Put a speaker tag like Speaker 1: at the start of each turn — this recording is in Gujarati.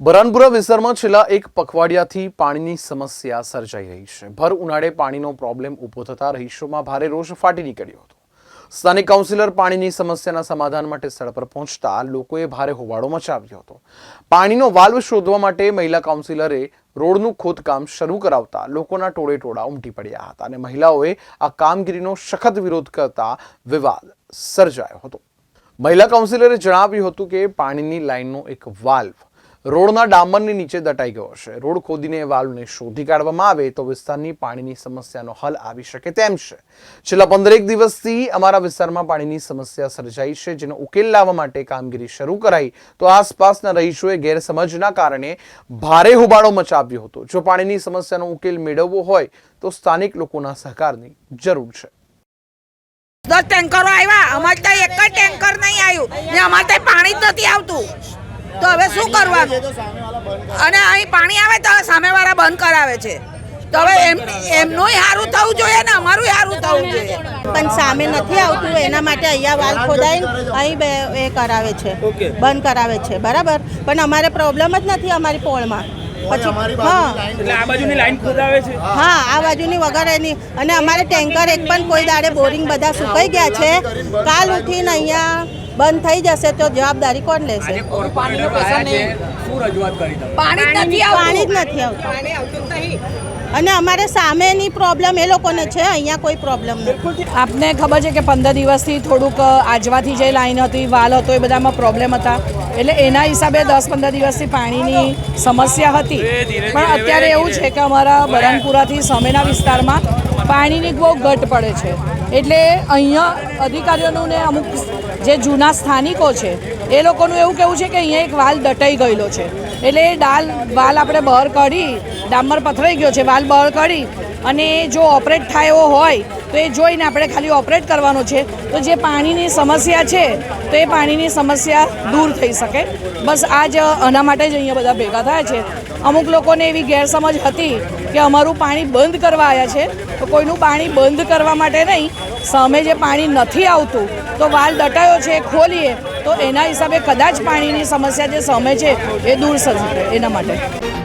Speaker 1: બરાનપુરા વિસ્તારમાં છેલ્લા એક પખવાડિયાથી પાણીની સમસ્યા સર્જાઈ રહી છે. ભર ઉનાળે પાણીનો પ્રોબ્લેમ ઊભો થતા રહીશોમાં ભારે રોષ ફાટી નીકળ્યો હતો. સ્થાનિક કાઉન્સિલર પાણીની સમસ્યાના સમાધાન માટે સ્થળ પર પહોંચતા લોકોએ ભારે હોબાળો મચાવ્યો હતો. પાણીનો વાલ્વ શોધવા માટે મહિલા કાઉન્સિલરે રોડનું ખોદકામ શરૂ કરાવતા લોકોના ટોળે ટોળા ઉમટી પડ્યા હતા અને મહિલાઓએ આ કામગીરીનો સખત વિરોધ કરતા વિવાદ સર્જાયો હતો. મહિલા કાઉન્સિલરે જણાવ્યું હતું કે પાણીની લાઇનનો એક વાલ્વ રોડના ડામરની નીચે દટાઈ ગયો છે રોડ ખોદીને વાલ્વને શોધી કાઢવામાં આવે તો વિસ્તારની પાણીની સમસ્યાનો હલ આવી શકે તેમ છે. છેલ્લા પંદરેક દિવસથી અમારા વિસ્તારમાં પાણીની સમસ્યા સર્જાઈ છે, જેનો ઉકેલ લાવવા માટે કામગીરી શરૂ કરાઈ. તો આસપાસના રહીશોએ ગેરસમજના કારણે ભારે હોબાળો મચાવ્યો હતો. જો પાણીની સમસ્યાનો ઉકેલ મેળવવો હોય તો સ્થાનિક લોકોના સહકારની જરૂર છે.
Speaker 2: દસ ટેન્કરો આવ્યા. અમારે ત્યાં એક જ ટેન્કર નહીં આવ્યું. ને અમારે પાણી જ નથી આવતું. તો હવે શું કરવાનું? અને અહીં પાણી આવે તો સામેવાળા બંધ કરાવે છે. તો હવે એમ એમનું સારું થવું જોઈએ ને અમારું સારું થવું જોઈએ.
Speaker 3: પણ સામે નથી આવતું એના માટે અહીંયા વાલ ખોદાઈ અહીં બે એ કરાવે છે. બંધ કરાવે છે. બરાબર? પણ અમારે પ્રોબ્લેમ જ નથી અમારી પોળમાં. પછી હા.
Speaker 4: એટલે આ બાજુની લાઈન ખોદાવે છે.
Speaker 3: હા આ બાજુની વગર એની અને અમારે ટેન્કર એક પણ કોઈ દાડે બોરિંગ બધા સુકાઈ ગયા છે. કાલ ઉઠીને અહીંયા બંધ થઈ જશે તો જવાબદારી કોણ લેશે?
Speaker 4: આજે કોર્પોરેટર શું રજૂઆત કરી તમે?
Speaker 2: પાણી જ નથી
Speaker 3: પાણી
Speaker 2: આવતું
Speaker 3: જ નથી આવતું. અને અમારે સામેની પ્રોબ્લેમ એ લોકોને છે અહીંયા કોઈ પ્રોબ્લેમ નથી.
Speaker 5: આપને ખબર છે કે પંદર દિવસથી થોડુંક આજવાથી જે લાઈન હતી વાલ હતો એ બધામાં પ્રોબ્લેમ હતા. એટલે એના હિસાબે દસ પંદર દિવસથી પાણીની સમસ્યા હતી. પણ અત્યારે એવું છે કે અમારા બરનપુરાથી સામેના વિસ્તારમાં પાણીની બહુ ઘટ પડે છે. એટલે અહીંયા અધિકારીઓનું ને અમુક જે જૂના સ્થાનિકો છે, એ લોકોનું એવું કેવું છે કે અહીંયા એક વાલ દટાઈ ગયેલો છે. એટલે એ ડાલ, વાલ આપણે બહાર કાઢી, ડામર પથરાઈ ગયો છે, વાલ બહાર કાઢી અને જો ઓપરેટ થાય એવો હોય, તો એ જોઈને આપણે ખાલી ઓપરેટ કરવાનો છે. તો જે પાણીની સમસ્યા છે, તો એ પાણીની સમસ્યા દૂર થઈ શકે. બસ આ જ આના માટે જ અહીંયા બધા ભેગા થયા છે. અમુક લોકોને એવી ગેરસમજ હતી કે અમારું પાણી બંધ કરવા આવ્યા છે. તો કોઈનું પાણી બંધ કરવા માટે નહીં, સામે જે પાણી નથી આવતું તો વાલ દટાયો છે, ખોલીએ, તો એના હિસાબે કદાચ પાણીની સમસ્યા જે સમય છે, એ દૂર થશે એના માટે.